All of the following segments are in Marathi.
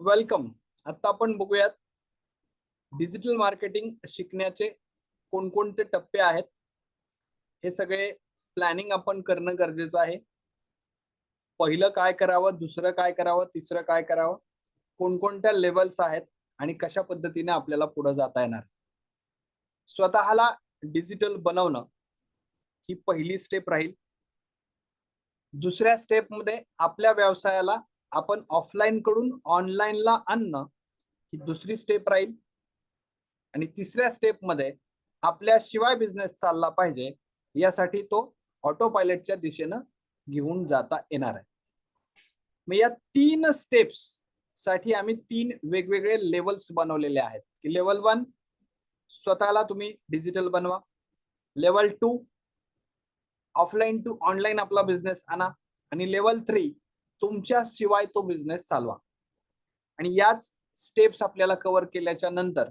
वेलकम आता आपण बघूयात डिजिटल मार्केटिंग शिकण्याचे कोणकोणते टप्पे आहेत. हे सगळे प्लॅनिंग आपण करणं गरजेचं आहे. पहिलं काय करावं दुसरं काय करावं तिसरं काय करावं कोणकोणत्या लेवल्स आहेत आणि कशा पद्धतीने आपल्याला पुढे जाता येणार. स्वतःला डिजिटल बनवणं ही पहिली स्टेप राहील. दुसऱ्या स्टेपमध्ये आपल्या व्यवसायाला आपण ऑफलाईन कडून ऑनलाईनला आणणं ही दुसरी स्टेप राहील. आणि तिसऱ्या स्टेपमध्ये आपल्याशिवाय बिझनेस चालला पाहिजे यासाठी तो ऑटो पायलटच्या दिशेनं घेऊन जाता येणार आहे. मग या तीन स्टेप्ससाठी आम्ही तीन वेगवेगळे लेवल्स बनवलेले आहेत. की लेवल वन स्वतःला तुम्ही डिजिटल बनवा. Level two offline to online आपला बिझनेस आणा. आणि लेवल थ्री तुमच्या शिवाय तो बिझनेस चालवा. आणि याच स्टेप्स आपल्याला कव्हर केल्याच्यानंतर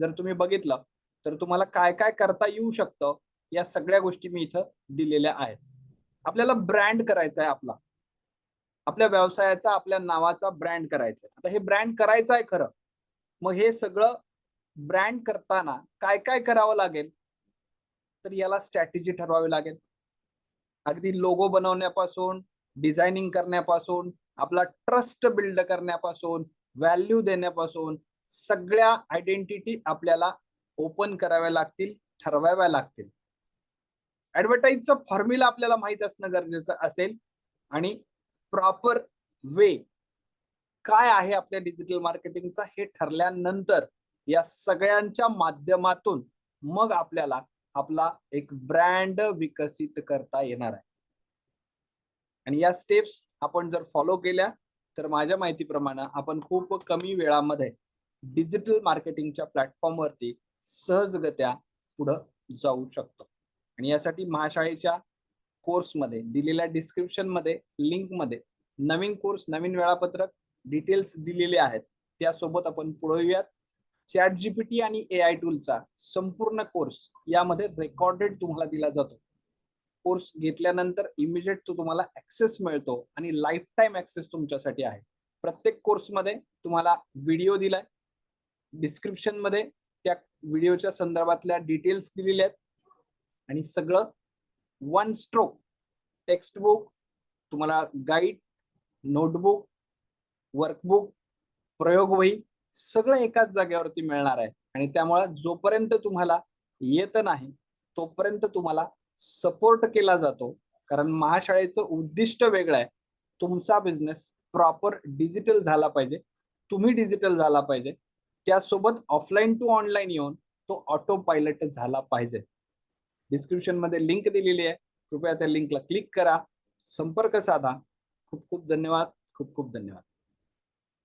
जर तुम्ही बघितलं तर तुम्हाला काय काय करता येऊ शकतं या सगळ्या गोष्टी मी इथं दिलेल्या आहेत. आपल्याला ब्रँड करायचा आहे आपला. आपल्या व्यवसायाचा आपल्या नावाचा ब्रँड करायचा आहे. आता हे ब्रँड करायचं आहे खरं. मग हे सगळं ब्रँड करताना काय काय करावं लागेल? तर याला स्ट्रॅटेजी ठरवावी लागेल. अगदी लोगो बनवण्यापासून डिझायनिंग करण्यापासून आपला ट्रस्ट बिल्ड करण्यापासून व्हॅल्यू देण्यापासून सगळ्या आयडेंटिटी आपल्याला ओपन कराव्या लागतील ठरवाव्या लागतील. ऍडव्हर्टाईजचा फॉर्म्युला आपल्याला माहीत असणं गरजेचं असेल आणि प्रॉपर वे काय आहे आपल्या डिजिटल मार्केटिंगचा हे ठरल्यानंतर या सगळ्यांच्या माध्यमातून मग आपल्याला आपला एक ब्रँड विकसित करता येणार आहे. आणि या स्टेप्स आपण जर फॉलो केल्या तर माझ्या माहितीप्रमाणे आपण खूप कमी वेळामध्ये डिजिटल मार्केटिंगच्या प्लॅटफॉर्मवरती सहजगत्या पुढं जाऊ शकतो. आणि यासाठी महाशाळेच्या कोर्समध्ये दिलेल्या डिस्क्रिप्शनमध्ये लिंकमध्ये नवीन कोर्स नवीन वेळापत्रक डिटेल्स दिलेले आहेत. त्यासोबत आपण पुढे येऊयात. चॅट जीपीटी आणि ए आय टूलचा संपूर्ण कोर्स यामध्ये रेकॉर्डेड तुम्हाला दिला जातो. कोर्स घेतल्यानंतर इमिजिएट तो तुम्हाला ऍक्सेस मिळतो आणि लाईफ टाईम ऍक्सेस तुमच्यासाठी आहे. प्रत्येक कोर्समध्ये तुम्हाला व्हिडिओ दिलाय. डिस्क्रिप्शनमध्ये त्या व्हिडिओच्या संदर्भातल्या डिटेल्स दिलेल्या आहेत. आणि सगळं वन स्ट्रोक टेक्स्ट बुक तुम्हाला गाईड नोटबुक वर्कबुक प्रयोगवही सगळं एकाच जागेवरती मिळणार आहे. आणि त्यामुळे जोपर्यंत तुम्हाला येत नाही तोपर्यंत तुम्हाला सपोर्ट केला जातो. कारण महाशाळेचं उद्दिष्ट वेगळं आहे. तुमचा बिझनेस प्रॉपर डिजिटल झाला पाहिजे. तुम्ही डिजिटल झाला पाहिजे. त्यासोबत ऑफलाईन टू ऑनलाईन येऊन तो ऑटो पायलट झाला पाहिजे. डिस्क्रिप्शनमध्ये लिंक दिलेली आहे. कृपया त्या लिंकला क्लिक करा. संपर्क साधा. खूप खूप धन्यवाद. खूप खूप धन्यवाद.